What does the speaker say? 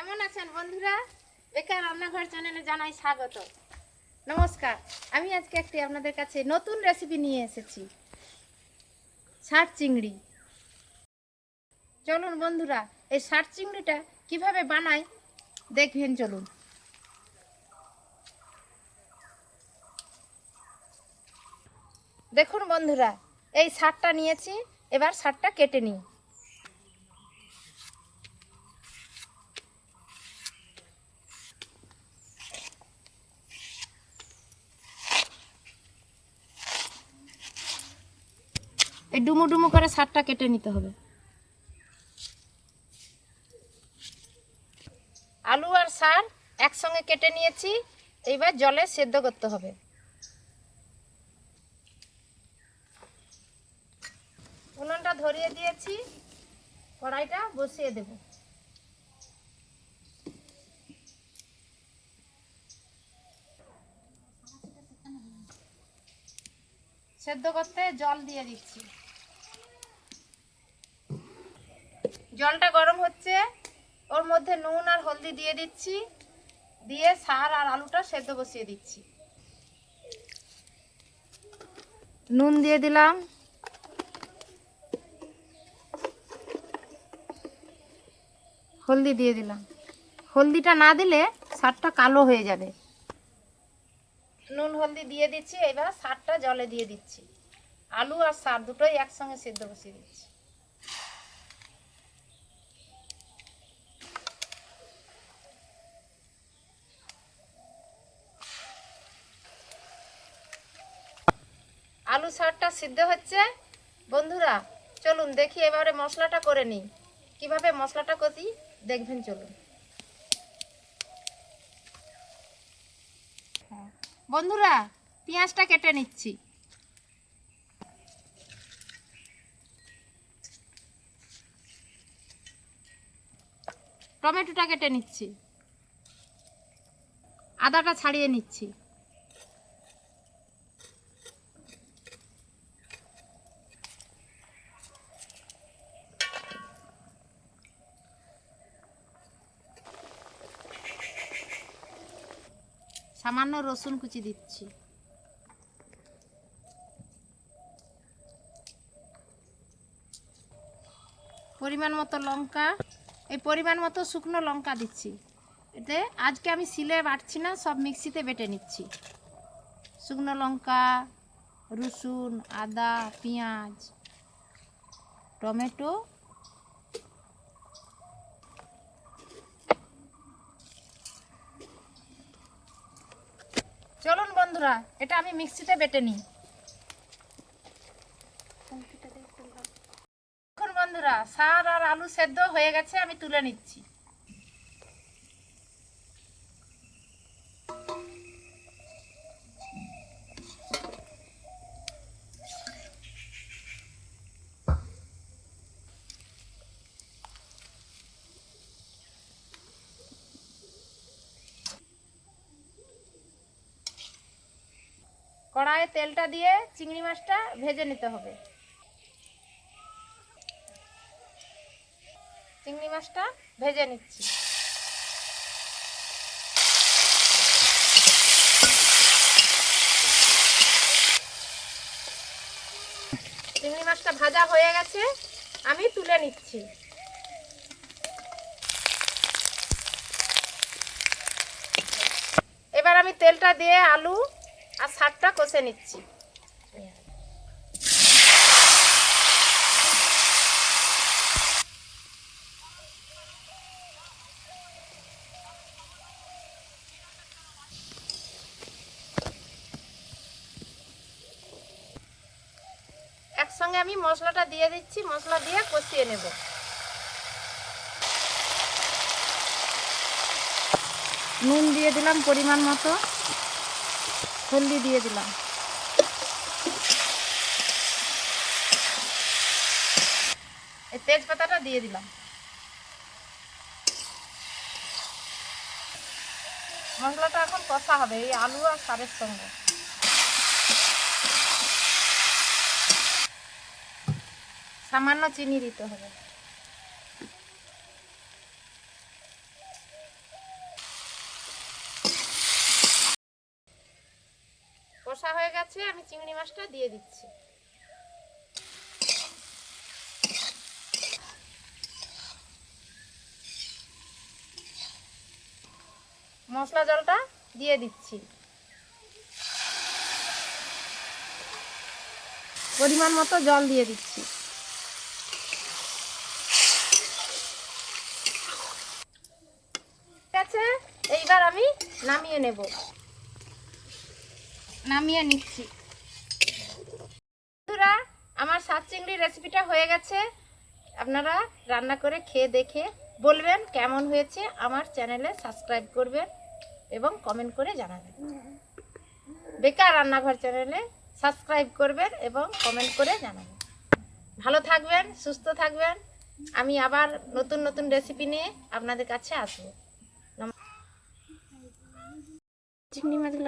কেমন আছেন বন্ধুরা? বেকার রান্নাঘর চ্যানেলে জানাই স্বাগত। নমস্কার, আমি আজকে একটি আপনাদের কাছে নতুন রেসিপি নিয়ে এসেছি। ষাট চিংড়ি। চলুন বন্ধুরা, এই ষাট চিংড়িটা কীভাবে বানাই দেখবেন, চলুন। দেখুন বন্ধুরা, এই শাকটা নিয়েছি, এবার শাকটা কেটে নিই। এই ডুমু ডুমু করে সারটা কেটে নিতে হবে। আলু আর সার একসঙ্গে কেটে নিয়েছি, এইবার জলে সেদ্ধ করতে হবে। উনুনটা ধরিয়ে দিয়েছি, কড়াইটা বসিয়ে দেব। সেদ্ধ করতে জল দিয়ে দিচ্ছি। জলটা গরম হচ্ছে, ওর মধ্যে নুন আর হলদি দিয়ে দিচ্ছি, দিয়ে সার আর আলুটা সেদ্ধ বসিয়ে দিচ্ছি। নুন দিয়ে দিলাম। হলদি দিয়ে দিলাম। হলদিটা না দিলে সারটা কালো হয়ে যাবে। নুন, হলদি দিয়ে দিচ্ছি, এবার সারটা জলে দিয়ে দিচ্ছি। আলু আর সার দুটোই একসঙ্গে সেদ্ধ বসিয়ে দিচ্ছি। আলু সারটা সিদ্ধ হচ্ছে। বন্ধুরা, চলুন দেখি এবারে মশলাটা করে নিই। কীভাবে মশলাটা করি, দেখবেন চলুন। বন্ধুরা পেঁয়াজটা কেটে নিচ্ছি। টমেটোটা কেটে নিচ্ছি। আদাটা ছাড়িয়ে নিচ্ছি। সামান্য রসুন কুচি দিচ্ছি। পরিমাণ মতো লঙ্কা, এই পরিমাণ মতো শুকনো লঙ্কা দিচ্ছি। এতে আজকে আমি সিলে বাটছি না, সব মিক্সিতে বেটে নিচ্ছি। শুকনো লঙ্কা, রসুন, আদা, পেঁয়াজ, টমেটো চলুন বন্ধুরা, এটা আমি মিক্সিতে বেটে নিই। বন্ধুরা সার আর আলু সেদ্ধ হয়ে গেছে, আমি তুলে নিচ্ছি। কড়াইয়ে তেলটা দিয়ে চিংড়ি মাছটা ভেজে নিতে হবে। চিংড়ি মাছটা ভেজে নিচ্ছি। চিংড়ি মাছটা ভাজা হয়ে গেছে, আমি তুলে নিচ্ছি। এবার আমি তেলটা দিয়ে আলু আর শাকটা কষে নিচ্ছি। একসঙ্গে আমি মশলাটা দিয়ে দিচ্ছি, মশলা দিয়ে কষিয়ে নেব। নুন দিয়ে দিলাম পরিমাণ মতো। হলদি দিয়ে দিলাম। এই তেজপাতাটা দিয়ে দিলাম। মশলাটা এখন কষা হবে, এই আলু আর সারের সঙ্গে। সামান্য চিনি দিতে হবে। কষা হয়ে গেছে, আমি চিংড়ি মাছটা দিয়ে দিচ্ছি। মশলা জলটা দিয়ে দিচ্ছি। পরিমাণ মতো জল দিয়ে দিচ্ছি। ঠিক আছে? এইবার আমি নামিয়ে নেব। নামিয়ে নিচ্ছি। বন্ধুরা, আমার সাত চিংড়ির রেসিপিটা হয়ে গেছে। আপনারা রান্না করে খেয়ে দেখে বলবেন কেমন হয়েছে। আমার চ্যানেলে সাবস্ক্রাইব করবেন এবং কমেন্ট করে জানাবেন। বেকার রান্নাঘর চ্যানেলে সাবস্ক্রাইব করবেন এবং কমেন্ট করে জানাবেন। ভালো থাকবেন, সুস্থ থাকবেন। আমি আবার নতুন নতুন রেসিপি নিয়ে আপনাদের কাছে আসব। চিংড়ি মাছগুলো